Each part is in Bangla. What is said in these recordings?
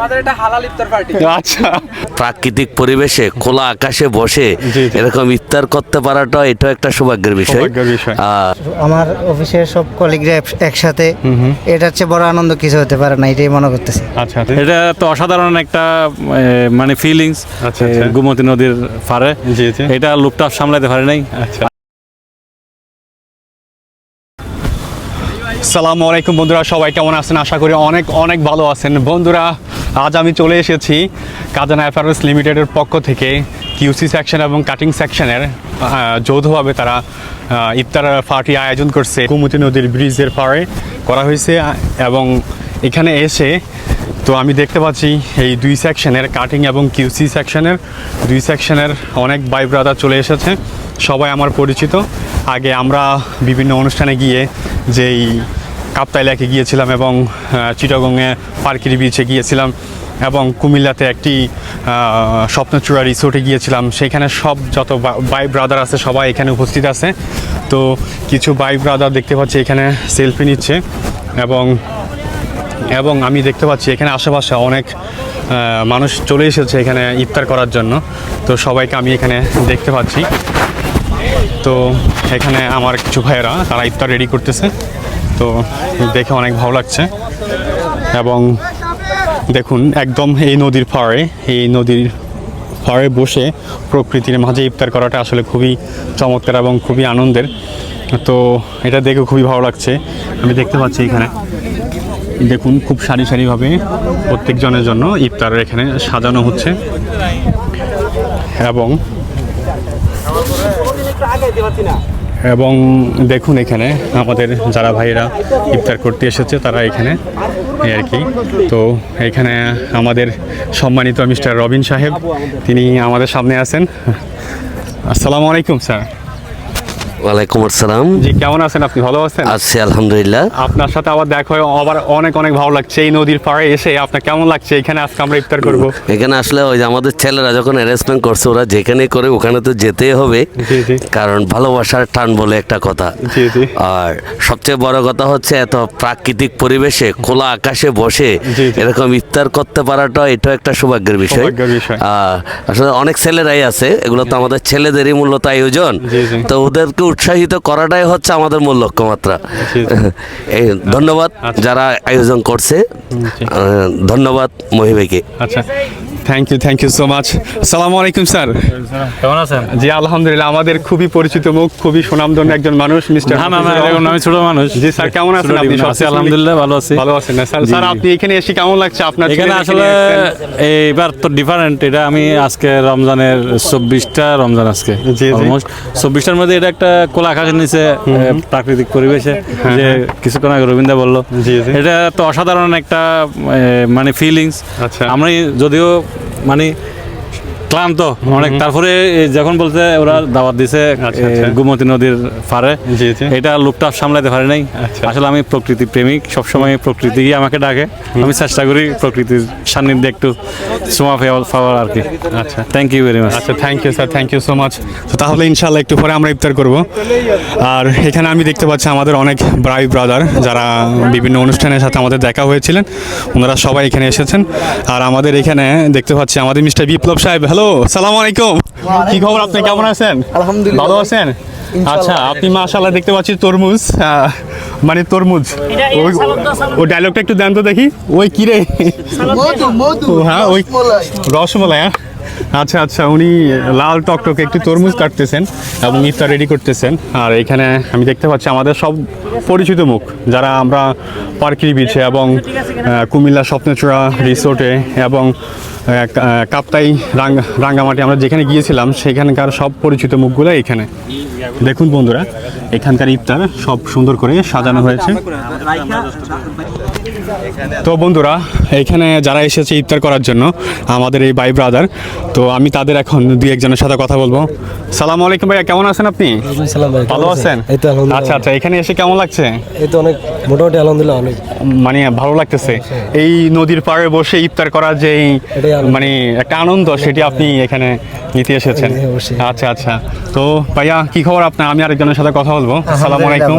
আমাদের এটা হালাল ইফতার পার্টি। আচ্ছা। প্রাকৃতিক পরিবেশে খোলা আকাশে বসে। এরকম ইফতার করতে পারাটা এটা একটা সৌভাগ্যের বিষয়। সৌভাগ্যের বিষয়। আর আমার অফিসের সব কলিগরা একসাথে এটার চেয়ে বড় আনন্দ কিছু হতে পারে না এটাই মনে করতেছি। আচ্ছা এটা তো অসাধারণ একটা মানে ফিলিংস আচ্ছা, আচ্ছা। গোমতী নদীর পারে জি, জি। এটা লুকটা সামলাতে পারে নাই। আচ্ছা সালামু আলাইকুম বন্ধুরা, সবাই কেমন আছেন? আশা করি অনেক অনেক ভালো আছেন। বন্ধুরা, আজ আমি চলে এসেছি কাজানা অ্যাফারেন্স লিমিটেডের পক্ষ থেকে কিউসি সেকশন এবং কাটিং সেকশনের যৌথভাবে তারা ইফতার পার্টি আয়োজন করছে। কুমতি নদীর ব্রিজের পাড়ে করা হয়েছে, এবং এখানে এসে তো আমি দেখতে পাচ্ছি এই দুই সেকশনের কাটিং এবং কিউসি সেকশনের দুই সেকশনের অনেক ভাই ব্রাদার চলে এসেছে। সবাই আমার পরিচিত। আগে আমরা বিভিন্ন অনুষ্ঠানে গিয়ে যেই কাপ্তাই লেকে গিয়েছিলাম এবং চিটাগংয়ে পার্কিরি বিচে গিয়েছিলাম এবং কুমিল্লাতে একটি স্বপ্নচূড়া রিসোর্টে গিয়েছিলাম। সেখানে সব যত বাই ব্রাদার আছে, সবাই এখানে উপস্থিত আছে। তো কিছু বাই ব্রাদার দেখতে পাচ্ছি এখানে সেলফি নিচ্ছে এবং এবং আমি দেখতে পাচ্ছি এখানে আশেপাশে অনেক মানুষ চলে এসেছে এখানে ইফতার করার জন্য। তো সবাইকে আমি এখানে দেখতে পাচ্ছি। তো এখানে আমার কিছু ভাইয়েরা, তারা ইফতার রেডি করতেছে। তো দেখে অনেক ভালো লাগছে। এবং দেখুন, একদম এই নদীর পাড়ে, এই নদীর পাড়ে বসে প্রকৃতির মাঝে ইফতার করাটা আসলে খুবই চমৎকার এবং খুবই আনন্দের। তো এটা দেখে খুবই ভালো লাগছে। আমি দেখতে পাচ্ছি এখানে, দেখুন, খুব সারি সারিভাবে প্রত্যেকজনের জন্য ইফতার এখানে সাজানো হচ্ছে। এবং এবং দেখুন এখানে আমাদের যারা ভাইয়েরা ইফতার করতে এসেছে, তারা এখানে আর কি। তো এখানে আমাদের সম্মানিত মিস্টার রবিন সাহেব, তিনি আমাদের সামনে আছেন। আসসালামু আলাইকুম, স্যার। ওয়ালাইকুম আসসালাম। জি কেমন আছেন আপনি? ভালো আছেন? আছি আলহামদুলিল্লাহ। আপনার সাথে আবার দেখা হয়ে আবার অনেক অনেক ভালো লাগছে। এই নদীর পাড়ে এসে আপনার কেমন লাগছে? এখানে আজকে আমরা ইফতার করব। এখানে আসলে ওই যে আমাদের ছেলেরা যখন অ্যারেঞ্জমেন্ট করছে ওরা যেখানে করে ওখানে তো যেতেই হবে। কারণ ভালোবাসার টান বলে একটা কথা। আর সবচেয়ে বড় কথা হচ্ছে এত প্রাকৃতিক পরিবেশে খোলা আকাশে বসে। এরকম ইফতার করতে পারাটা এটা একটা সৌভাগ্যের বিষয়। আসলে অনেক ছেলেরাই আছে এগুলো তো আমাদের ছেলেদেরই মূলত আয়োজন। তো ওদেরকে উৎসাহিত করাটাই হচ্ছে আমাদের মূল লক্ষ্যমাত্রা। এই ধন্যবাদ আচ্ছা। যারা আয়োজন করছে। ধন্যবাদ মহিবেকে। আচ্ছা। Thank you thank you so much আসসালামু আলাইকুম স্যার কেমন আছেন? জি আলহামদুলিল্লাহ আমাদের খুবই পরিচিত মুখ খুবই সুনামধন্য একজন মানুষ মিস্টার না না আমি ছোট মানুষ। জি স্যার কেমন আছেন আপনি? সবচেয়ে আলহামদুলিল্লাহ ভালো আছি। ভালো আছেন না স্যার? স্যার আপনি এখানে এসে কেমন লাগছে? আপনার এখানে আসলে এইবার তো ডিফারেন্ট এটা আমি আজকে রমজানের চব্বিশটা রমজান আজকে জি। অলমোস্ট চব্বিশটার মধ্যে এটা একটা কোলা আকাশের নিচে প্রাকৃতিক পরিবেশে যে কিছুক্ষণ আগে রবীন্দ্র বলল হ্যাঁ। এটা তো অসাধারণ একটা মানে ফিলিংস আচ্ছা। আমরা যদিও মানে ক্লান্ত। অনেক তারপরে যখন বলতে ওরা দাওয়াত দিছে আচ্ছা, আচ্ছা। গোমতী নদীর পারে। এটা লুকটা সামলাতে পারে নাই। আচ্ছা। আসলে আমি প্রকৃতি প্রেমিক সবসময় প্রকৃতি আমাকে ডাকে। আমি চেষ্টা করি প্রকৃতির সান্নিধ্যে একটু পাওয়া- পাওয়ার আর কি। আচ্ছা। থ্যাংক ইউ ভেরি মাচ আচ্ছা thank you sir thank you so much তো তাহলে ইনশাল্লাহ একটু পরে আমরা ইফতার করব। আর এখানে আমি দেখতে পাচ্ছি আমাদের অনেক ব্রাই ব্রাদার যারা বিভিন্ন অনুষ্ঠানের সাথে আমাদের দেখা হয়েছিলেন। ওনারা সবাই এখানে এসেছেন। আর আমাদের এখানে দেখতে পাচ্ছি আমাদের মিস্টার বিপ্লব সাহেব। হ্যালো সালাম আলাইকুম কি খবর আপনি? কেমন আছেন? আলহামদুলিল্লাহ। ভালো আছেন? আচ্ছা আপনি মাশাআল্লাহ দেখতে পাচ্ছি তরমুজ মানে তরমুজ। ওই ওই ডায়লগটা একটু দেন তো দেখি। ওই কি রে? মধু মধু ও হ্যাঁ ওই রসমলাই। হ্যাঁ? আচ্ছা আচ্ছা উনি লাল টকটকে একটু তরমুজ কাটতেছেন এবং ইফতার রেডি করতেছেন। আর এখানে আমি দেখতে পাচ্ছি আমাদের সব পরিচিত মুখ যারা আমরা পার্কির বিচে এবং কুমিল্লা স্বপ্নচূড়া রিসোর্টে এবং কাপ্তাই রাঙ্গামাটি। আমরা যেখানে গিয়েছিলাম সেখানকার সব পরিচিত মুখগুলো এখানে। দেখুন বন্ধুরা এখানকার ইফতার সব সুন্দর করে সাজানো হয়েছে। তো বন্ধুরা এখানে যারা এসেছে ইফতার করার জন্য আমাদের এই বাই ব্রাদার তো আমি তাদের এখন দুই একজনের সাথে কথা বলব। সালাম আলাইকুম ভাইয়া কেমন আছেন আপনি? ভালো আছেন? আচ্ছা আচ্ছা এখানে এসে কেমন লাগছে? এই তো অনেক মোটামুটি আলহামদুলিল্লাহ অনেক। মানে ভালো লাগতেছে। এই নদীর পাড়ে বসে ইফতার করার যে। মানে একটা আনন্দ সেটি আপনি এখানে নিতে এসেছেন। আচ্ছা আচ্ছা। তো ভাইয়া কি খবর আপনার? আমি আরেকজনের সাথে কথা বলব। আসসালামু আলাইকুম।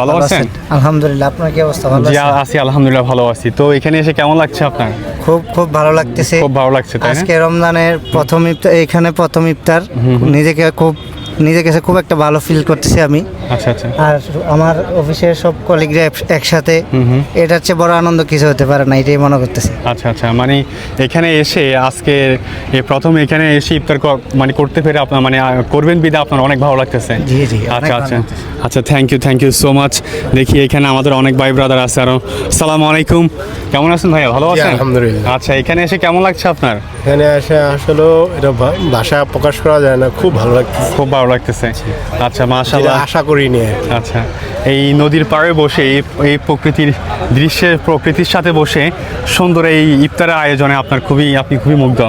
ভালো আছেন? আলহামদুলিল্লাহ। আপনার কি অবস্থা? ভালো জি আছেন? আছি আলহামদুলিল্লাহ ভালো আছি। তো এখানে এসে কেমন লাগছে আপনার? খুব খুব ভালো লাগতেছে। খুব ভালো লাগছে আজকে রমজানের প্রথম ইফতার এখানে প্রথম ইফতার। নিজেকে খুব নিজেকে খুব একটা ভালো ফিল করতেছি আমি। আচ্ছা আচ্ছা। আর আমার অফিসের সব কলিগরা একসাথে এটা হচ্ছে বড় আনন্দ কিছু হতে পারে না এটাই মনে করতেছি। আচ্ছা আচ্ছা। মানে এখানে এসে আজকে প্রথম এখানে এসে ইফতার মানে করতে পেরে আপনার মানে করবেন বিদা আপনার অনেক ভালো লাগতেছে। জি, জি, আচ্ছা আচ্ছা। আচ্ছা thank you thank you so much দেখি এখানে আমাদের অনেক ভাই ব্রাদার আছে আরও। সালাম আলাইকুম। কেমন আছেন ভাইয়া? ভালো আছেন? আলহামদুলিল্লাহ। আচ্ছা এখানে এসে কেমন লাগছে আপনার? এখানে এসে আসলে এটা ভাষা প্রকাশ করা যায় না খুব ভালো লাগতেছে। খুব ভালো লাগতেছে। আচ্ছা মাশাআল্লাহ। আশা করিনি আর কি। আচ্ছা এই নদীর পাড়ে বসে এই এই প্রকৃতির দৃশ্যে প্রকৃতির সাথে বসে সুন্দর এই ইফতারের আয়োজনে আপনার খুবই আপনি খুবই মুগ্ধ।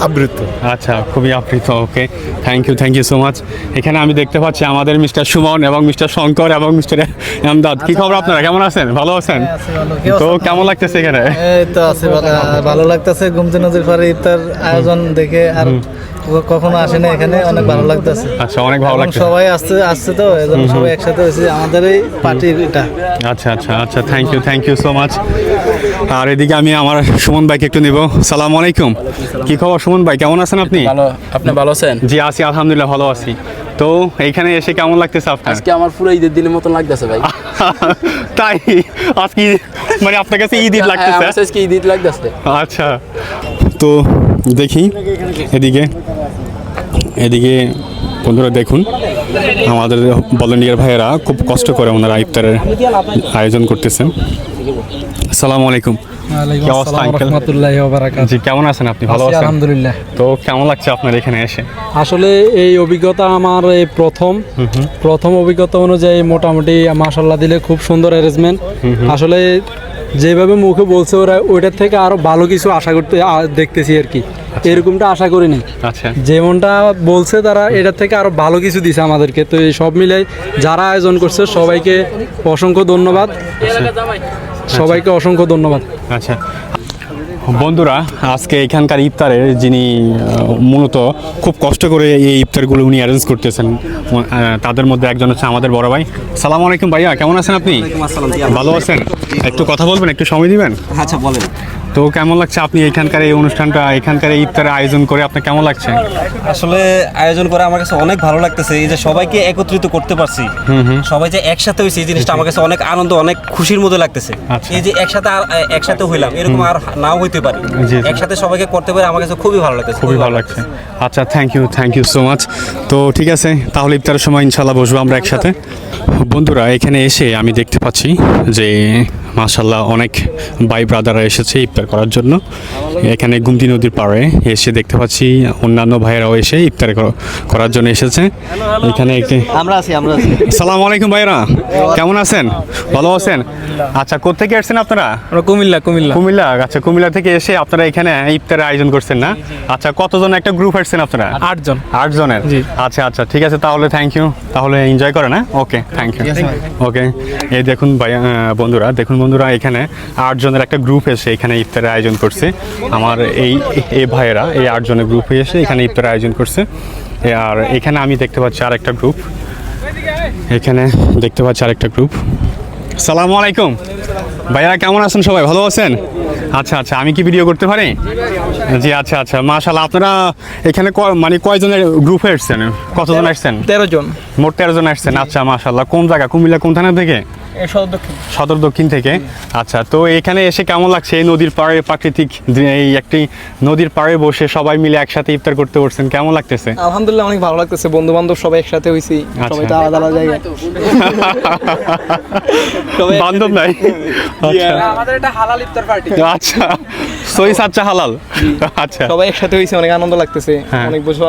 আবৃত। আচ্ছা খুবই আপ্রিত okay. Thank you thank you so much এখানে আমি দেখতে পাচ্ছি আমাদের মিস্টার সুমন এবং মিস্টার শঙ্কর এবং মিস্টার আমদাদ। কি খবর আপনারা? কেমন আছেন? ভালো আছেন? তো কেমন লাগতেছে এখানে? এই তো আছে ভালো- লাগতেছে গুমতি নদীর পাড়ে ইফতার আয়োজন দেখে। আর কখনো আসে না এখানে অনেক ভালো লাগতেছে। আচ্ছা অনেক ভালো লাগছে সবাই আসছে আসছে তো এজন্য সবাই একসাথে হয়েছে আমাদের এই পার্টির এটা। আচ্ছা আচ্ছা আচ্ছা thank you thank you so much আর এদিকে আমি আমার সুমন ভাইকে একটু নিব। সালাম আলাইকুম। কি খবর সুমন ভাই কেমন আছেন আপনি? ভালো আপনি ভালো আছেন? জি আছি আলহামদুলিল্লাহ ভালো আছি। তো এইখানে এসে কেমন লাগতেছে আপনার? আজকে আমার পুরো ঈদের দিনের মতন লাগতেছে ভাই। তাই? আজকে মানে আপনার কাছে ঈদ ঈদ হ্যাঁ, লাগতেছে? আজকে ঈদ ঈদ লাগতেছে। আচ্ছা। তো দেখি এদিকে এদিকে বন্ধুরা দেখুন আমাদের ভলেন্টিয়ার ভাইয়েরা খুব কষ্ট করে ওনারা ইফতারের আয়োজন করতেছেন আসসালামু আলাইকুম। জি কেমন আছেন আপনি? ভালো আছেন? আলহামদুলিল্লাহ। তো কেমন লাগছে আপনার এখানে এসে? আসলে এই অভিজ্ঞতা আমার এই প্রথম। প্রথম অভিজ্ঞতা অনুযায়ী মোটামুটি মাসাল্লাহ দিলে খুব সুন্দর অ্যারেঞ্জমেন্ট আসলে যেভাবে মুখে বলছে ওরা ওইটার থেকে আরও ভালো কিছু আশা করতে দেখতেছি আর কি। এরকমটা আশা করিনি। আচ্ছা। যেমনটা বলছে তারা এটার থেকে আরও ভালো কিছু দিছে আমাদেরকে। তো এই সব মিলে যারা আয়োজন করছে সবাইকে অসংখ্য ধন্যবাদ। সবাইকে অসংখ্য ধন্যবাদ। আচ্ছা। বন্ধুরা আজকে এখানকার ইফতারের যিনি মূলত খুব কষ্ট করে এই ইফতারগুলো উনি অ্যারেঞ্জ করতেছেন। তাদের মধ্যে একজন হচ্ছে আমাদের বড় ভাই। সালাম আলাইকুম ভাইয়া কেমন আছেন আপনি? ভালো আছেন? একটু কথা বলবেন একটু সময় দিবেন? আচ্ছা বলেন। তো কেমন লাগছে আপনি এখানকার এই অনুষ্ঠানটা এখানকার এই ইফতারের আয়োজন করে আপনার কেমন লাগছে? আসলে আয়োজন করে আমার কাছে অনেক ভালো লাগতেছে এই যে সবাইকে একত্রিত করতে পারছি। সবাই যে একসাথে হয়েছে এই জিনিসটা আমার কাছে অনেক আনন্দ অনেক খুশির মধ্যে লাগতেছে। আচ্ছা। এই যে একসাথে আর একসাথে হইলাম এরকম আর নাও হইতে পারে। একসাথে সবাইকে করতে পারে আমার কাছে খুবই ভালো লাগতেছে। খুবই ভালো লাগছে। আচ্ছা thank you thank you so much তো ঠিক আছে তাহলে ইফতারের সময় ইনশাল্লাহ বসবো আমরা একসাথে। বন্ধুরা এখানে এসে আমি দেখতে পাচ্ছি যে মাশাল্লাহ অনেক ভাই ব্রাদাররা এসেছে ইফতার করার জন্য। এখানে গুমতি নদীর পাড়ে এসে দেখতে পাচ্ছি অন্যান্য ভাইয়েরাও এসে ইফতার করার জন্য এসেছে। এখানে একটি আমরা আছি আমরা আছি। সালাম আলাইকুম ভাইরা কেমন আছেন? ভালো আছেন? আচ্ছা কোথেকে আসছেন আপনারা? আমরা কুমিল্লা কুমিল্লা। কুমিল্লা আচ্ছা কুমিল্লা থেকে এসে আপনারা এখানে ইফতারের আয়োজন করছেন না? আচ্ছা কতজন একটা গ্রুপ আসছেন আপনারা? আটজন। আটজনের? আচ্ছা আচ্ছা ঠিক আছে তাহলে থ্যাংক ইউ তাহলে এনজয় করেন হ্যাঁ? ওকে থ্যাংক ইউ ওকে এই দেখুন ভাই বন্ধুরা দেখুন বন্ধুরা এখানে আটজনের একটা গ্রুপ এসে এখানে ইফতারের আয়োজন করছে। আমার এই এই ভাইয়েরা এই আট জনের গ্রুপ এসে এখানে ইফতারের আয়োজন করছে। আর এখানে আমি দেখতে পাচ্ছি আর একটা গ্রুপ এখানে দেখতে পাচ্ছি আরেকটা গ্রুপ সালামু আলাইকুম। ভাইয়া কেমন আছেন সবাই? ভালো আছেন? আচ্ছা আচ্ছা আমি কি ভিডিও করতে পারি? জি আচ্ছা আচ্ছা। মাশাল্লাহ আপনারা এখানে মানে কয়জনের গ্রুপে এসছেন? কতজন আসছেন তেরো জন। মোট তেরো জন আসছেন আচ্ছা মাশাল্লাহ কোন জায়গা? কুমিল্লা কোন থানা থেকে? সদর দক্ষিণ। থেকে। আচ্ছা তো এখানে এসে কেমন লাগছে এই নদীর পাড়ে প্রাকৃতিক এই একটি নদীর পাড়ে বসে সবাই মিলে একসাথে ইফতার করতে পারছেন কেমন লাগতেছে? আলহামদুলিল্লাহ অনেক ভালো লাগতেছে বন্ধু বান্ধব সবাই একসাথে হয়েছি সবাই তো আলাদা আলাদা জায়গায়। বান্ধব নাই। আচ্ছা। আমাদের এটা হালাল ইফতার পার্টি। আচ্ছা। সই সাচ্চা হালাল। আচ্ছা। সবাই একসাথে হয়েছে অনেক আনন্দ লাগতেছে। হ্যাঁ। অনেক বছর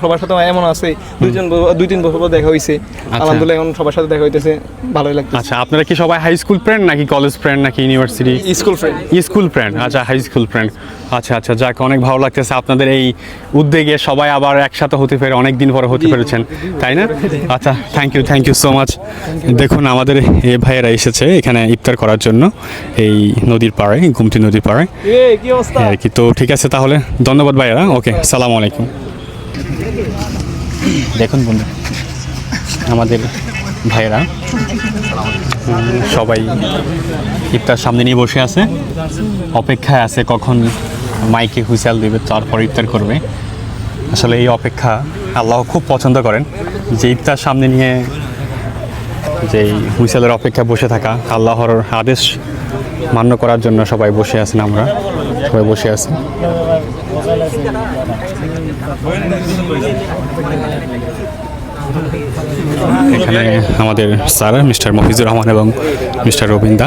সবার- সাথে এমন আছে দুইজন দুই তিন বছর দেখা হইছে। আলহামদুলিল্লাহ এখন সবার সাথে দেখা হইতেছে ভালোই লাগতেছে। আচ্ছা আপনারা কি সবাই হাই স্কুল ফ্রেন্ড নাকি কলেজ ফ্রেন্ড নাকি university school friend school friend আচ্ছা হাই স্কুল ফ্রেন্ড আচ্ছা আচ্ছা যাক অনেক ভালো লাগতেছে আপনাদের এই উদ্যোগে সবাই আবার একসাথে হতে পেরে অনেক দিন পরে হতে পেরেছেন তাই না? আচ্ছা thank you thank you so much দেখুন আমাদের এ ভাইয়েরা এসেছে এখানে ইফতার করার জন্য এই নদীর পাড়ে গুমতি নদীর পাড়ে। কি অবস্থা? আর কি তো ঠিক আছে তাহলে ধন্যবাদ ভাইয়েরা ওকে সালাম আলাইকুম। দেখুন বন্ধু আমাদের ভাইয়েরা, সবাই ইফতার সামনে নিয়ে বসে আছে। অপেক্ষায় আছে কখন মাইকে হুইসেল দেবে, তারপর ইফতার করবে। আসলে এই অপেক্ষা আল্লাহ খুব পছন্দ করেন। যে ইফতার সামনে নিয়ে যে হুইসেলের অপেক্ষা বসে থাকা, আল্লাহর আদেশ মান্য করার জন্য সবাই বসে আছেন আমরা। সবাই বসে আছি। এখানে আমাদের স্যার মিস্টার মফিজুর রহমান এবং মিস্টার রবীন্দা।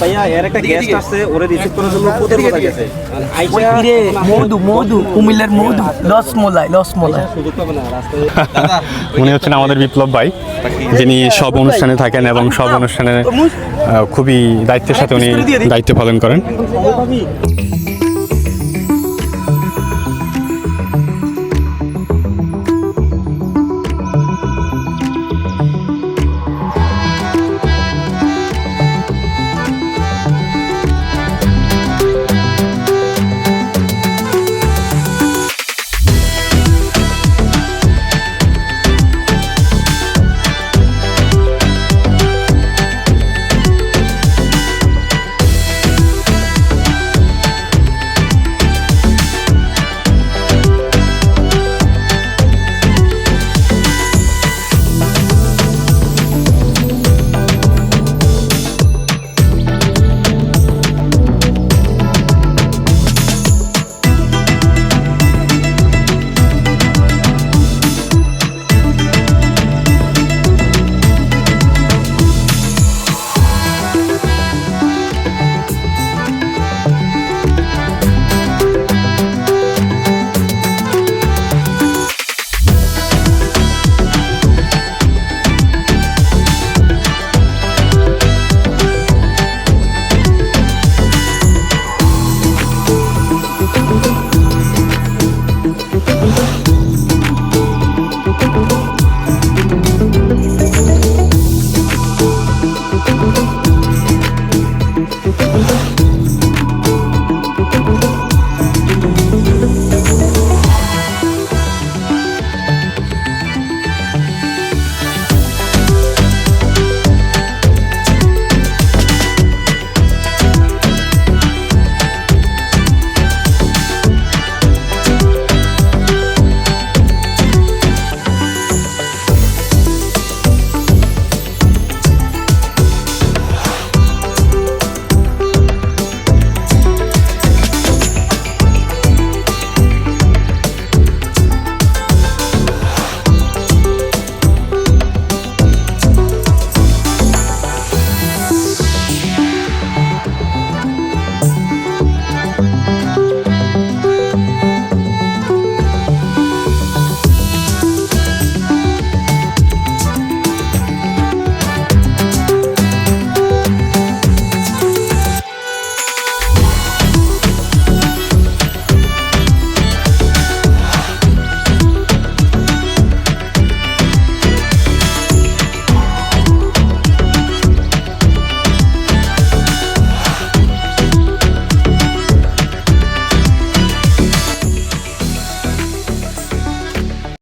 ভাইয়া এর একটা গেস্ট আছে ওরে রিসিভ করার জন্য কোথায় কোথায় গেছে? মধু মধু কুমিল্লার মধু লস মোলাই লস মোলাই উনি হচ্ছেন আমাদের বিপ্লব ভাই যিনি সব অনুষ্ঠানে থাকেন এবং সব অনুষ্ঠানে খুবই দায়িত্বের সাথে উনি দায়িত্ব পালন করেন।